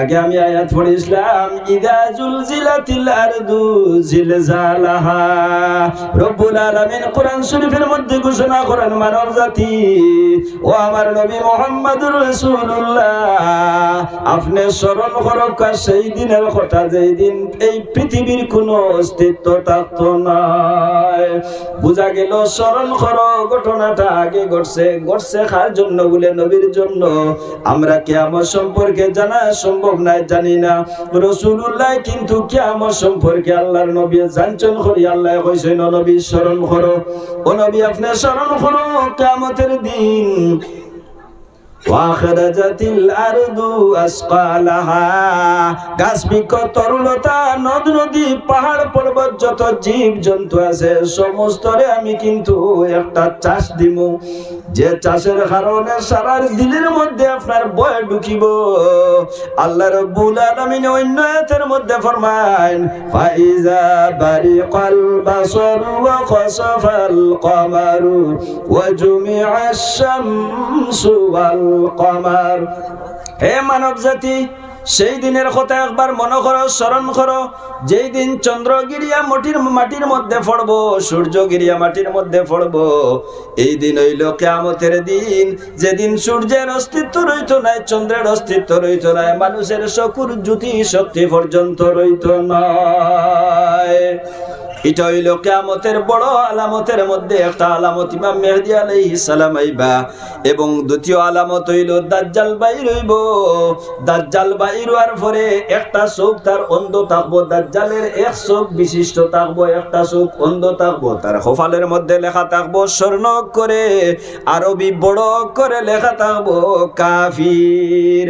আগে আমি আয়াত পড়েছিলাম ইদা জুলজিলাতিল আরদু জিলজালাহা। রব্বুল আলামিন কোরআন শরীফের মধ্যে ঘোষণা করেন, মানব জাতি, ও আমার নবী মুহাম্মদুর রাসূলুল্লাহ, আপনি স্মরণ করক সেই দিনের কথা যেই দিন এই পৃথিবীর কোনো অস্তিত্ব থাকতো না। বোঝা গেল, স্মরণ করো, ঘটনাটা আগে ঘটছে ঘটছে কার জন্য বলে নবীর জন্য? আমরা কেমন সম্পর্কে জানা সম্ভব নাই, জানি না। রসুল্লাহ কিন্তু কেমন সম্পর্কে আল্লাহর নবী জানচন করি, আল্লাহ কইছে নবী, স্মরণ করো। ও নবী, আপনি স্মরণ করো কেমতের দিন নদ নদী যত জন্তু আছে আমি কিন্তু একটা চাষ দিব যে চাষের কারণে সারার দিলের মধ্যে আপনার বয় ঢুকিব। আল্লাহ রব্বুল আলামিন অন্য আয়াতের মধ্যে খাসাফাল কমারু ওয়া জুমিআশ শামসু কমার। হে মানব জাতি সেই দিনের কথা একবার মনে করো, স্মরণ করো। যেই দিন চন্দ্র গিরিয়া মাটির মাটির মধ্যে পড়ব সূর্য গিরিয়া মাটির মধ্যে পড়ব, এই দিন হইল কেয়ামতের দিন। যেদিন সূর্যের অস্তিত্ব রইত নাই, চন্দ্রের অস্তিত্ব রইত নাই, মানুষের শকুর জ্যোতি শক্তি পর্যন্ত রইত নয় এটা হইল কেয়ামতের বড় আলামতের মধ্যে একটা আলামত ইমাম মেহদি আলাইহিস সালাম আইবা। এবং দ্বিতীয় আলামত হইল দাজ্জাল বাইর হইব দাজ্জাল বাইর হওয়ার পরে একটা চোখ তার অন্ধ থাকব, দাজ্জালের এক চোখ বিশিষ্ট থাকব, একটা চোখ অন্ধ থাকব, তার কপালের মধ্যে লেখা থাকব, স্বর্ণ করে আরবি বড় করে লেখা থাকব, কাফির।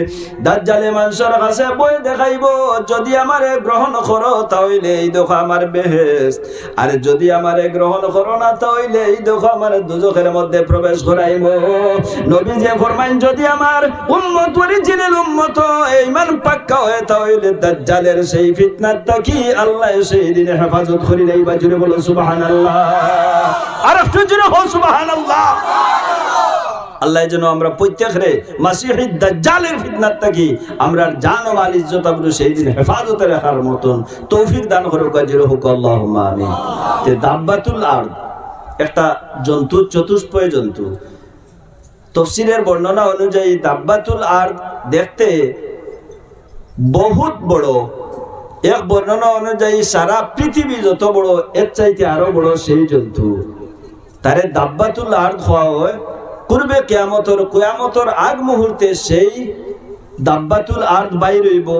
দাজ্জালে মানুষের কাছে বই দেখাইব, যদি আমারে গ্রহণ করো তাহলে এই দেখো আমার বেহেস আর যদি আমারে গ্রহণ করো না, তাইলে এই দেখো আমার দুজখের মধ্যে প্রবেশ করাইব। নবী যে ফরমাইন, যদি আমার উম্মত অরিজিনাল উম্মত ইমান পাক্কা হয়, তাইলে দাজ্জালের সেই ফিতনার কি আল্লাহ সেই দিনে হেফাজত করি নাই বা জুড়ে বলো, সুবহানাল্লাহ। আর একটু জুড়ে হো সুবহানাল্লাহ। আল্লাহ যেন আমরা প্রত্যেকরে মাসিহি দাজ্জালের ফিতনার থাকি, আমরা জান ও মাল ইজ্জত আবরু সেই দিন হেফাজতে রাখার মতন তৌফিক দান করো কাজির হুক, আল্লাহুম্মা আমিন। দাব্বাতুল আরদ, একটা জন্তু, চতুষ্পয় জন্তু। তফসিরের বর্ণনা অনুযায়ী দাব্বাতুল আরদ দেখতে বহুত বড়। এক বর্ণনা অনুযায়ী সারা পৃথিবী যত বড়, এর চাইতে আরও বড় সেই জন্তু। তারে দাব্বাতুল আর্দ হওয়া হয় পূর্বে কেয়ামতর কেয়ামতর আগ মুহূর্তে সেই দাব্বাতুল আর্দ বাইর হইব,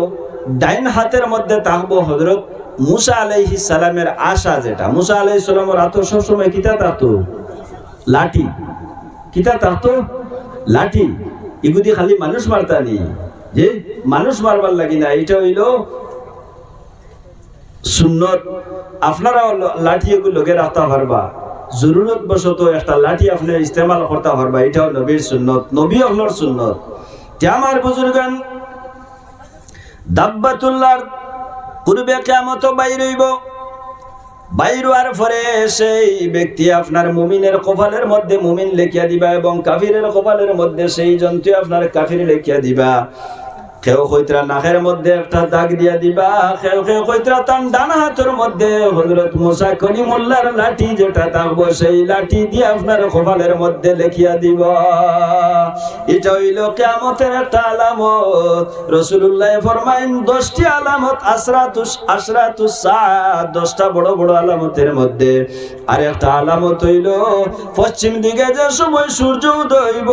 ডাইন হাতের মধ্যে থাকব হজরত মুসা আলাইহি সালামের আশা যেটা। মুসা আলাইহি সালামের হাত সবসময় কিতা থাকতো লাঠি। কিতা থাকতো লাঠি। ইগুদি খালি মানুষ মারতানি যে মানুষ মারবার লাগি না এটা হইল সুন্নত। আপনারা লাঠি এগুলো লোকে রাখতে পারবা জরুরত বশত একটা লাঠি আপনি ইস্তেমাল করতে পারবা এটাও নবীর সুন্নত, নবী হলর সুন্নত। যে আমার বুজুর্গান দাব্বাতুল্লার পূর্বে কেমত বাইর হইব। বাইর হওয়ার পরে সেই ব্যক্তি আপনার মুমিনের কপালের মধ্যে মুমিন লেখিয়া দিবা এবং কাফিরের কপালের মধ্যে সেই জন্তু আপনার কাফির লেখিয়া দিবা। কেউ কইতরা নাকের মধ্যে একটা দাগ দিয়া দিবা ডান হাতের মধ্যে। হজরত লাঠি যেটা থাকব, সেই লাঠি দিয়ে আপনার কপালের মধ্যে লেখিয়া দিব। এটা হইল কেমতের একটা আলামত। রসুল্লাহ ফরমাইন, দশটি আলামত দশটা বড় বড় আলামতের মধ্যে। আর একটা আলামত হইল, পশ্চিম দিকে যে সময় সূর্য উদয় হইব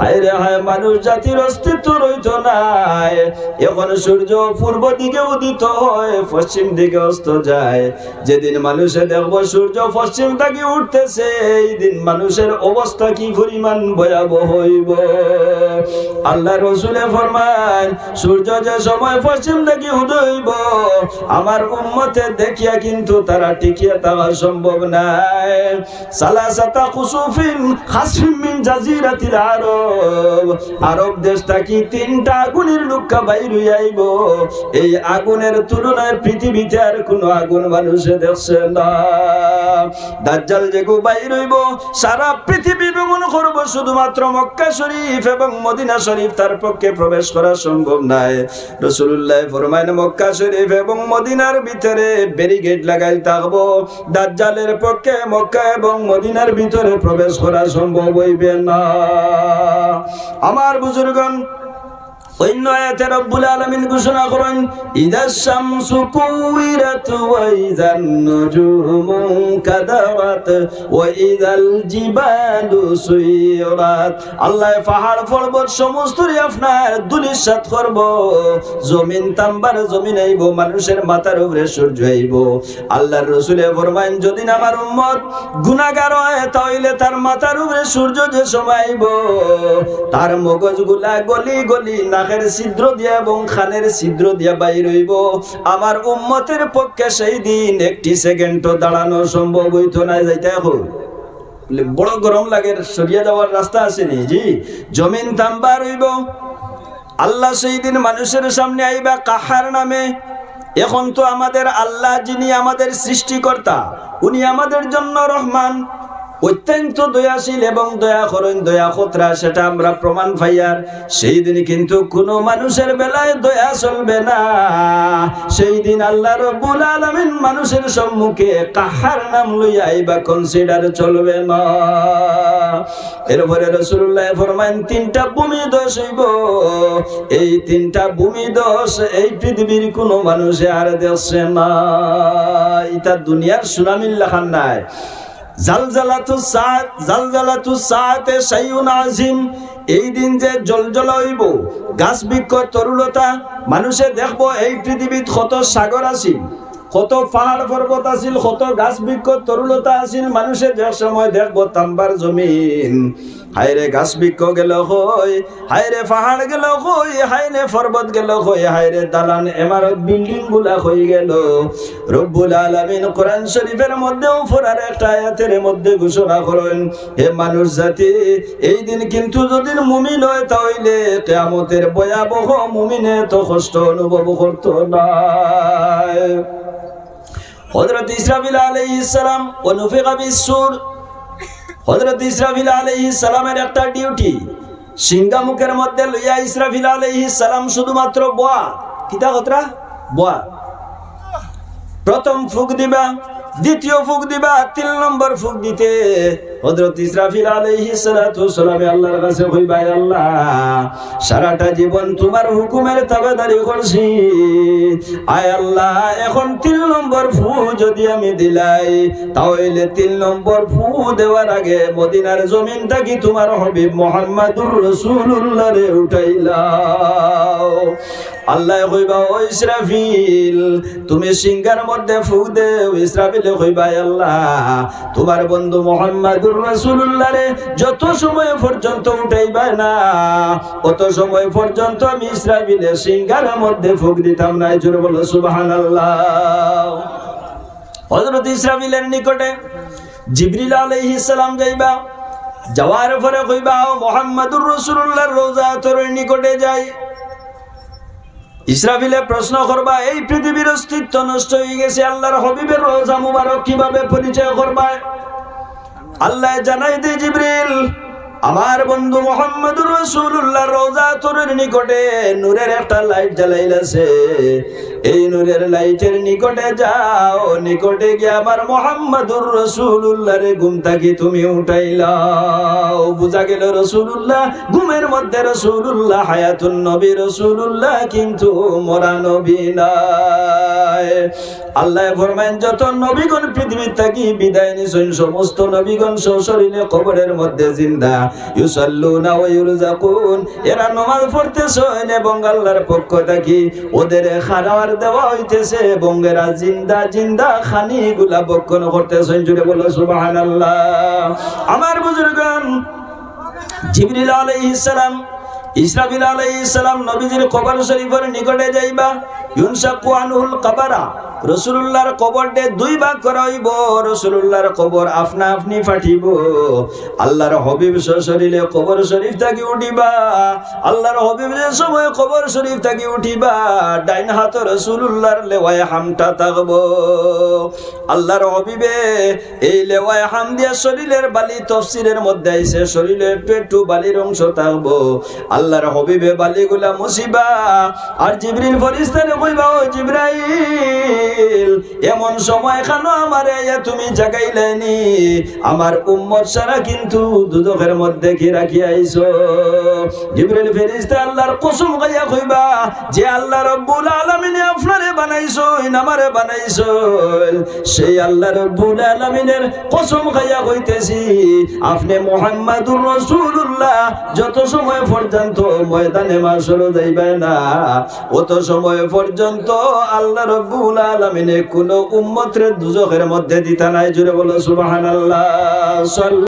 হায় রে হায় মানুষ জাতির অস্তিত্ব রইত সূর্য পূর্ব দিকে উদিত হয়, পশ্চিম দিকে অস্ত যায়। যেদিন মানুষে দেখব সূর্য পশ্চিম থেকে উঠতেছে, এই দিন মানুষের অবস্থা কি পরিমাণ ভয়াবহ হইব? আল্লাহ রসুলে ফরমান সূর্য যে সময় পশ্চিম থেকে উদয় হইব, আমার উম্মতে দেখিয়া কিন্তু তারা টিকিয়া থাকা সম্ভব নাই। সালাসাতা কুসুফিন খাসফিন মিন জাজিরাতিল আরব। আরব দেশটা কি তিন তিনটা আগুনের লুক্কা বাইর আইব এই আগুনের তুলনায় পৃথিবীতে আর কোনো আগুন মানুষে দেখছে না। দাজ্জাল যেগু বাইর হইব। সারা পৃথিবী ভ্রমণ করব শুধুমাত্র মক্কা শরীফ এবং মদিনা শরীফ, তার পক্ষে প্রবেশ করা সম্ভব নাই। রসুল্লাহ ফরমাইন, মক্কা শরীফ এবং মদিনার ভিতরে ব্যারিকেড লাগাই থাকব। দাজ্জালের পক্ষে মক্কা এবং মদিনার ভিতরে প্রবেশ করা সম্ভব হইবে না। আমার বুজুর্গন অন্য আয়াতে রব্বুল আলামিন ঘোষণা করেন ইদাস শামসু কুওয়িরাত ওয়া ইদান নুজুমু কাদারাত ওয়া ইদাল জিবালু সুইরাত। আল্লাহ পাহাড় পর্বত আপনার দুলিশাত করব, জমিন তাম্বার জমিন আইব, মানুষের মাথার উপরে সূর্য আইব। আল্লাহর রাসূলে ফরমাইন যদি আমার উম্মত গুনাহগার হয়, তাহলে তার মাথার উপরে সূর্য যে সময় আইব, তার মগজগুলা গলি গলি নাকের ছিদ্র দিয়া এবং খানের ছিদ্র দিয়া বাইর হইব। আমার উম্মতের পক্ষে সেই দিন একটি সেকেন্ডও দাঁড়ানো সম্ভব হইতো না, যাইতে এখন বড় গরম লাগে, সরিয়ে যাওয়ার রাস্তা আসেনি, জি। জমিন তাম্বার হইব। আল্লাহ সেই দিন মানুষের সামনে আইবা কাহার নামে। এখন তো আমাদের আল্লাহ যিনি আমাদের সৃষ্টিকর্তা, উনি আমাদের জন্য রহমান। অত্যন্ত দয়াশীল এবং দয়া করেন দয়া খতরা সেটা আমরা প্রমাণ পাইয়ার। সেই দিন কিন্তু কোনো মানুষের বেলায় দয়া চলবে না। সেই দিন আল্লাহ রব্বুল আলামিন মানুষের সম্মুখে কাহার নাম লইয়া আইবা কনসিডার চলবে না। এরপরে রসুল্লাহ ফরমাইন তিনটা ভূমি দোষ হইব। এই তিনটা ভূমি দোষ এই পৃথিবীর কোন মানুষে আর দেখছে না। এটা দুনিয়ার সুনামিল লেখান নাই যে গাছ মানুষে দেখব এই পৃথিবীত কত সাগর আছিল, কত পাহাড় পর্বত আছিল, কত গাছ বৃক্ষ তরুলতা আছিল, মানুষে যে সময় দেখব তাম্বার জমিন। হায়রে গাছ বৃক্ষ গেল হই, হায়রে পাহাড় গেল হই, হায়রে পর্বত গেল হই, হায়রে দালান এমারত বিল্ডিংগুলা হয়ে গেল। রব্বুল আলামিন কোরআন শরীফের মধ্যেও ফোরার একটা আয়াতের মধ্যে ঘোষণা করেন, হে মানুষ জাতি, এই দিন কিন্তু যদি মুমিন হয় তাহলে কেয়ামতের ভয়াবহ মুমিনে তো কষ্ট অনুভব করতো না। হযরত ইসরাফিল আলাইহিস সালাম ও নুফিকা বিসসুর হযরত ইসরাফিল আলহি সালামের একটা ডিউটি সিংহা মুখের মধ্যে লইয়া ইসরাফিল আলহি সালাম শুধুমাত্র বোয়া। কিতা কতরা বয়া। প্রথম ফুক দিবা। দ্বিতীয় ফুক দিবা, তিন নম্বর ফুক দিতে। হযরত ইসরাফিল আলাইহিস সালাতু সালামে আল্লাহর কাছে কইবা হে আল্লাহ, সারাটা জীবন তোমার হুকুমের তাবেদারি করছি। আয় আল্লাহ, এখন তিন নম্বর ফু যদি আমি দিলাই, তাহলে তিন নম্বর ফু দেওয়ার আগে মদিনার জমিনটা কি তোমার হবিব মোহাম্মদুর রাসূলুল্লাহ রে উঠাইলাও আল্লাহ কইবা, ও ইসরাফিল, তুমি সিংহার মধ্যে ফু দেও, ইসরাফিলে কইবা আল্লাহ, তোমার বন্ধু মোহাম্মদুর রাসূলুল্লাহ রে, যত সময় পর্যন্ত উঠাইবা না, অত সময় পর্যন্ত আমি ইসরাফিলে সিংহার মধ্যে ফুক দিতাম না। জোরে বলো সুবহানাল্লাহ। হযরত ইসরাফিলের নিকটে জিবরিল আলাইহিস সালাম যাইবা, যাওয়ার পরে কইবা মোহাম্মদুর রাসূলুল্লাহর রওজা তোর নিকটে যাই। ইসরাফিলে প্রশ্ন করবা, এই পৃথিবীর অস্তিত্ব নষ্ট হয়ে গেছে, আল্লাহর হবিবের রোজা মুবারক কীভাবে পরিচয় করবা? আল্লাহ জানাই দে জিবরিল আমার বন্ধু মোহাম্মদুর রাসূলুল্লাহ রোজা তোরের নিকটে নূরের একটা লাইট জ্বালাইলাছে। এই নূরের লাইটের নিকটে যাও, নিকটে গিয়ে আমার মোহাম্মদুর রাসূলুল্লাহ রে ঘুম থাকি তুমি উঠাইলাও বুঝা গেল রাসূলুল্লাহ, ঘুমের মধ্যে রাসূলুল্লাহ, হায়াতুন নবী রাসূলুল্লাহ কিন্তু মরা নবী নাই। আল্লাহ ফরমাইন যত নবীগণ পৃথিবীর থাকি বিদায় নিছেন, সমস্ত নবীগণ সশরীরে কবরের মধ্যে জিন্দা। ইউসাল্লুনা ওয়া এরা নামাজ পড়তেছেন এবং আল্লাহর পক্ষ থাকি ওদের খাবার দেওয়া হইতেছে এবং এরা জিন্দা জিন্দা খানিগুলা বক্ষণ জুড়ে বলো, সুবহানাল্লাহ। আমার জিবরিল আলাইহিস সালাম, ইসরাফিল আলাইহিস সালাম নবীজির কবর শরীফের নিকটে যাইবা। ইউনশাকু আনহুল কবরা। রসুল্লাহর কবর দে দুই ভাগ করা হইব রসুল্লাহর কবর আপনা আপনি ফাটিব। আল্লাহর হবিব শরীরে কবর শরীফ থাকি উঠিবা, আল্লাহর হবিব সময় কবর শরীফ থাকি উঠিবা, ডাইন হাত রসুল্লাহর লেওয়ায় হামটা থাকব। আল্লাহর হবিবে এই লেওয়ায় হাম দিয়া শরীরের বালি তফসিরের মধ্যে আইছে শরীরের পেটু বালির অংশ থাকব। আল্লাহর হবিবে বালিগুলা মুসিবা, আর জিবরিল ফরিস্তারে কইবা, ও জিব্রাইল এমন সময় খানো আমারে তুমি জাগাইলেনি। আমার উম্মত সারা কিন্তু দুদকের মধ্যে কি রাখি আইছো জিবরিল ফেরেশতা আল্লাহর কসম গাইয়া কইবা, যে আল্লাহ রব্বুল আলামিন আপনারে বানাইছো আমারে বানাইছো সেই আল্লাহ রব্বুল আলামিনের কসম খাইয়া কইতেছি, আপনি মুহাম্মাদুর রাসূলুল্লাহ, যত সময় পর্যন্ত ময়দানে মাসর যাইবে না, অত সময় পর্যন্ত আল্লাহ রব্বুল আলামিনে কোন উম্মতের দুজখের মধ্যে দিতা নাই। জুড়ে বলো সুবহানাল্লাহ